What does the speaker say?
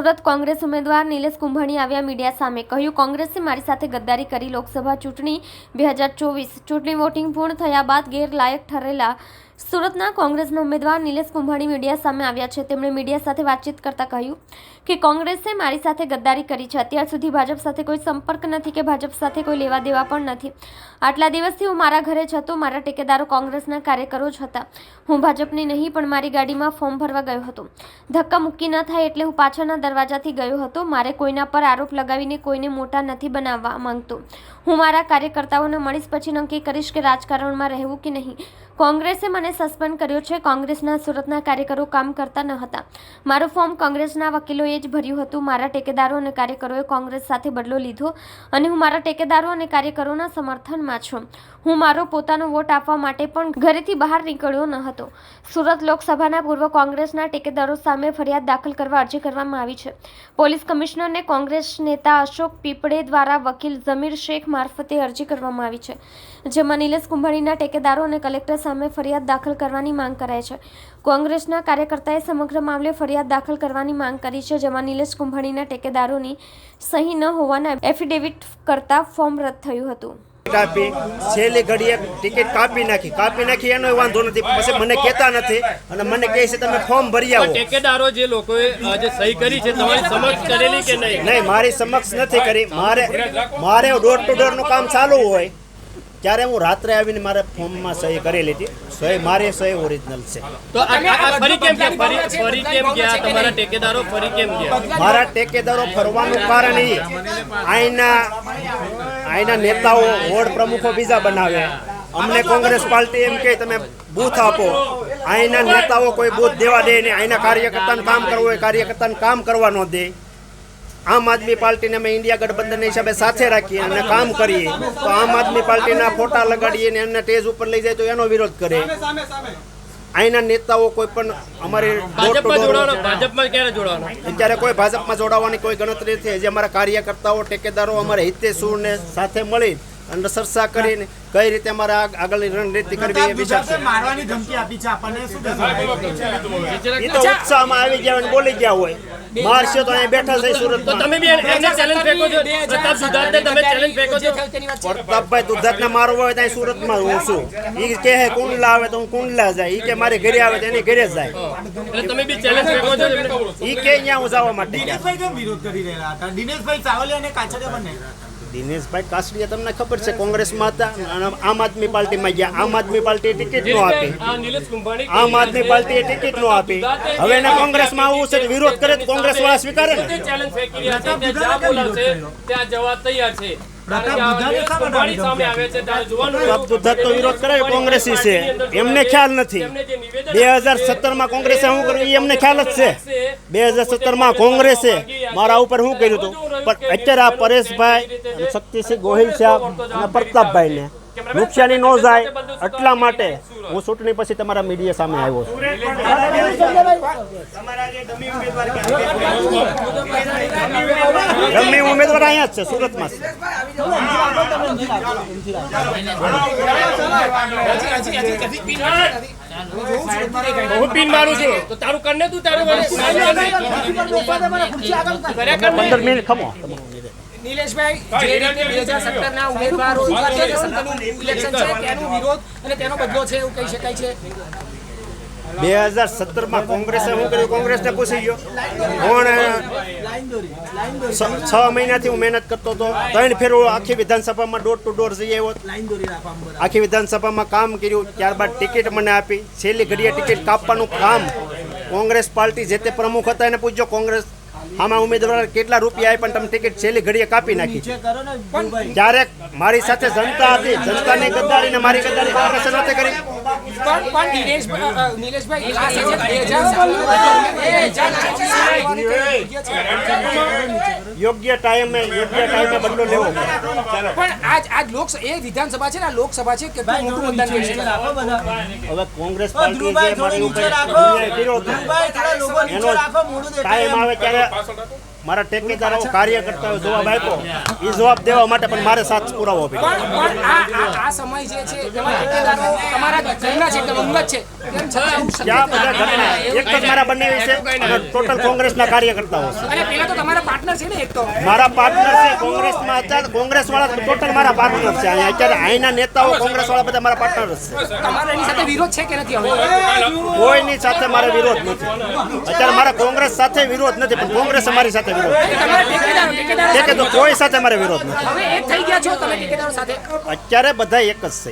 સુરત કોંગ્રેસ ઉમેદવાર નિલેશ કુંભણી આવ્યા મીડિયા સામે કહ્યું, કોંગ્રેસે મારી સાથે ગદ્દારી કરી લોકસભા ચૂંટણી બે હજાર ચોવીસ. ચૂંટણી વોટિંગ પૂર્ણ થયા બાદ ગેરલાયક ઠરેલા સુરતના કોંગ્રેસના ઉમેદવાર નિલેશ કુંભાણી મીડિયા સામે આવ્યા છે. તેમણે મીડિયા સાથે વાતચીત કરતા કહ્યું કે કોંગ્રેસે મારી સાથે ગદ્દારી કરી છે. અત્યાર સુધી ભાજપ સાથે કોઈ સંપર્ક નથી કે ભાજપ સાથે કોઈ લેવા દેવા પણ નથી. આટલા દિવસથી હું મારા ઘરે જ હતો. મારા ટેકેદારો કોંગ્રેસના કાર્યકરો જ હતા. હું ભાજપની નહીં, પણ મારી ગાડીમાં ફોર્મ ભરવા ગયો હતો. ધક્કા મૂકી ન થાય એટલે હું પાછળના દરવાજાથી ગયો હતો. મારે કોઈના પર આરોપ લગાવીને કોઈને મોટા નથી બનાવવા માંગતો. હું મારા કાર્યકર્તાઓને મળીશ પછી નક્કી કરીશ કે રાજકારણમાં રહેવું કે નહીં. કોંગ્રેસે મને સસ્પેન્ડ કર્યો છે. કોંગ્રેસના સુરતના કાર્યકરો કામ કરતા ન હતા. મારું ફોર્મ કોંગ્રેસના વકીલોએ જ ભર્યું હતું. મારા ટેકેદારો અને કાર્યકરોએ કોંગ્રેસ સાથે બદલો લીધો અને હું મારા ટેકેદારો અને કાર્યકરોના સમર્થનમાં છું. હું મારો પોતાનો વોટ આપવા માટે પણ ઘરેથી બહાર નીકળ્યો ન હતો. સુરત લોકસભાના પૂર્વ કોંગ્રેસના ટેકેદારો સામે ફરિયાદ દાખલ કરવા અરજી કરવામાં આવી છે. પોલીસ કમિશનરને કોંગ્રેસ નેતા અશોક પીપળે દ્વારા વકીલ જમીર શેખ મારફતે અરજી કરવામાં આવી છે, જેમાં નિલેશ કુંભાણીના ટેકેદારો અને કલેક્ટર સામે ફરિયાદ દાખલ કરવાની માંગ કરાઈ છે. કોંગ્રેસના કાર્યકર્તાએ સમગ્ર મામલે ફરિયાદ દાખલ કરવાની માંગ કરી છે જેમાં નિલેશ કુંભાણીના ટેકેદારોની સહી ન હોવાના એફિડેવિટ કરતા ફોર્મ રદ થયું હતું. કાપી છેલ્લી ઘડીએ ટિકિટ કાપી નાખી. કાપી નાખી એનો વાંધો નથી પછી મને કહેતા નથી અને મને કહે છે તમે ફોર્મ ભરી આવો. ટેકેદારો જે લોકોએ આજે સહી કરી છે તમારી સમક્ષ કરેલી કે નહીં? નહીં મારી સમક્ષ નથી કરી. મારે મારે ડોર ટુ ડોરનું કામ ચાલુ હોય ત્યારે હું રાત્રે આવીને મારે ફોર્મમાં સહી કરેલી હતી સહી મારી સહી ઓરિજિનલ છે. તો ફરી કેમ ગયા? ફરી કેમ ગયા? તમારા ટેકેદારો ફરી કેમ ગયા? મારા ટેકેદારો ફરવાનું કારણ એ. અહીંના અહીંના નેતાઓ વોર્ડ પ્રમુખો બીજા બનાવે અમને કોંગ્રેસ પાર્ટી એમ કે તમે બૂથ આપો. અહીંના નેતાઓ કોઈ બૂથ દેવા દે નહીં. અહીંના કાર્યકર્તાને કામ કરવું હોય કાર્યકર્તાને કામ કરવા ન દે. આમ આદમી પાર્ટીને અમે ઇન્ડિયા ગઠબંધન હિસાબે સાથે રાખીએ અને કામ કરીએ. તો આમ આદમી પાર્ટીના ફોટા લગાડીએ ને એમને સ્ટેજ ઉપર લઈ જાય તો એનો વિરોધ કરે. અહીંના નેતાઓ કોઈ પણ અમારી ભાજપમાં door જોડાવાનો ભાજપમાં ક્યારે જોડાવાનો? અત્યારે કોઈ ભાજપમાં જોડાવાની કોઈ ગણતરી નથી. હજી અમારા કાર્યકર્તાઓ ટેકેદારો અમારે હિતેશુને સાથે મળી અને ચર્ચા કરીને કઈ રીતે અમારે આગળની રણનીતિ કરવી એ વિચાર છે મારવાની ધમકી આપી છે આપણને શું? એ તો ઉત્સાહમાં આવી ગયા હોય ને બોલી ગયા હોય. મારશે તો અહીંયા બેઠા છે તો સુરતમાં તમે બી એને ચેલેન્જ ફેંકો છો પ્રતાપ સુધારને તમે ચેલેન્જ ફેંકો છો. પ્રતાપભાઈ દુધાતને મારવો હોય તો અહીં સુરતમાં હું છું. એ હે કુંડલા આવે તો હું કુંડલા જાય. એ કે મારે ઘરે આવે તો એની ઘરે જાય. એટલે તમે બી ચેલેન્જ ફેંકો છો એ કે અહીંયા હું જવા માટે દિનેશભાઈ કેમ વિરોધ કરી રહ્યા હતા? દિનેશભાઈ ચાવલિયા અને કાછડિયા બંને દિનેશભાઈ કાસડિયા તમને ખબર છે કોંગ્રેસમાં હતા આમ આદમી પાર્ટીમાં ગયા. આમ આદમી પાર્ટી ટિકિટ ન આપી. આ નિલેશ કુંભાણી આમ આદમી પાર્ટીએ ટિકિટ ન આપી. હવે એને કોંગ્રેસમાં આવવું છે તો વિરોધ કરે તો કોંગ્રેસ વાળા સ્વીકારે ને? ચેલેન્જ ફેંકી રહ્યા છે કે બોલાવશે ત્યાં જવા તૈયાર છે. આવે કોંગ્રેસી છે. એમને ખ્યાલ નથી. બે હજાર સત્તરમાં કોંગ્રેસે શું કર્યું? એ એમને ખ્યાલ જ છે. બે હજાર સત્તરમાં કોંગ્રેસે મારા ઉપર શું કર્યું હતું? પણ અત્યારે આ પરેશભાઈ શક્તિસિંહ ગોહિલ સાહેબ અને પ્રતાપભાઈને. નુકસાની ન જાય એટલા માટે. હું ચૂંટણી પછી તમારા મીડિયા સામે આવ્યો છું. ગમે ઉમેદવાર અહીંયા જ છે સુરતમાં હું પિન મારું છું. તો તારું કરને તું તારું. પંદર મિનિટ ખમો. નિલેશભાઈ જે રીતે બે હજાર સત્તરના ઉમેદવારો બે હજાર સત્તરનું ઇલેક્શન છે તેનો વિરોધ અને તેનો બદલો છે એવું કહી શકાય છે. બે હજાર સત્તરમાં કોંગ્રેસે શું કર્યું? કોંગ્રેસને પૂછી ગયો. પણ છ- મહિનાથી હું મહેનત કરતો હતો. ત્રણ ફેર હું આખી વિધાનસભામાં ડોર ટુ ડોર જઈ આવ્યો. આખી વિધાનસભામાં કામ કર્યું. ત્યારબાદ ટિકિટ મને આપી. છેલ્લી ઘડીએ ટિકિટ કાપવાનું કામ કોંગ્રેસ પાર્ટી જે તે પ્રમુખ હતા એને પૂછ્યો કોંગ્રેસ આમાં ઉમેદવાર કેટલા રૂપિયા પણ તમે ટિકિટ છેલ્લી ઘડીએ કાપી નાખી. પણ જ્યારે મારી સાથે જનતા હતી જનતાની ગદ્દારી ને મારી ગદ્દારી કોંગ્રેસે નથી કરી. નિલેશભાઈ યોગ્ય ટાઈમે યોગ્ય ટાઈમે બદલો લેવો. પણ આજ આજ લોક એ વિધાનસભા છે ને આ લોકસભા છે કેટલું મોટું મતદાન કરી શકાય હવે કોંગ્રેસ પાર્ટી જે મારી ઉપર એનો ટાઈમ આવે ત્યારે મારા ટેકેદારો કાર્યકર્તાઓ જવાબ આપ્યો. એ જવાબ દેવા માટે પણ મારે સાથ પુરાવો આ સમય જે છે તમારા છે છે. એક જ મારા બંને છે અને ટોટલ કોંગ્રેસના કાર્યકર્તાઓ અને પેલા તો તમારા પાર્ટનર છે ને એક તો? મારા પાર્ટનર છે કોંગ્રેસમાં અત્યારે કોંગ્રેસ વાળા ટોટલ મારા પાર્ટનર છે. અહીંયા અત્યારે અહીંના નેતાઓ કોંગ્રેસ વાળા બધા મારા પાર્ટનર છે. તમારા એની સાથે વિરોધ છે કે નથી હવે? કોઈની સાથે મારે વિરોધ નથી. અત્યારે મારા કોંગ્રેસ સાથે વિરોધ નથી પણ કોંગ્રેસ મારી સાથે વિરોધ કે તો કોઈ સાથે અમારે વિરોધ નથી અત્યારે બધા એક જ છે.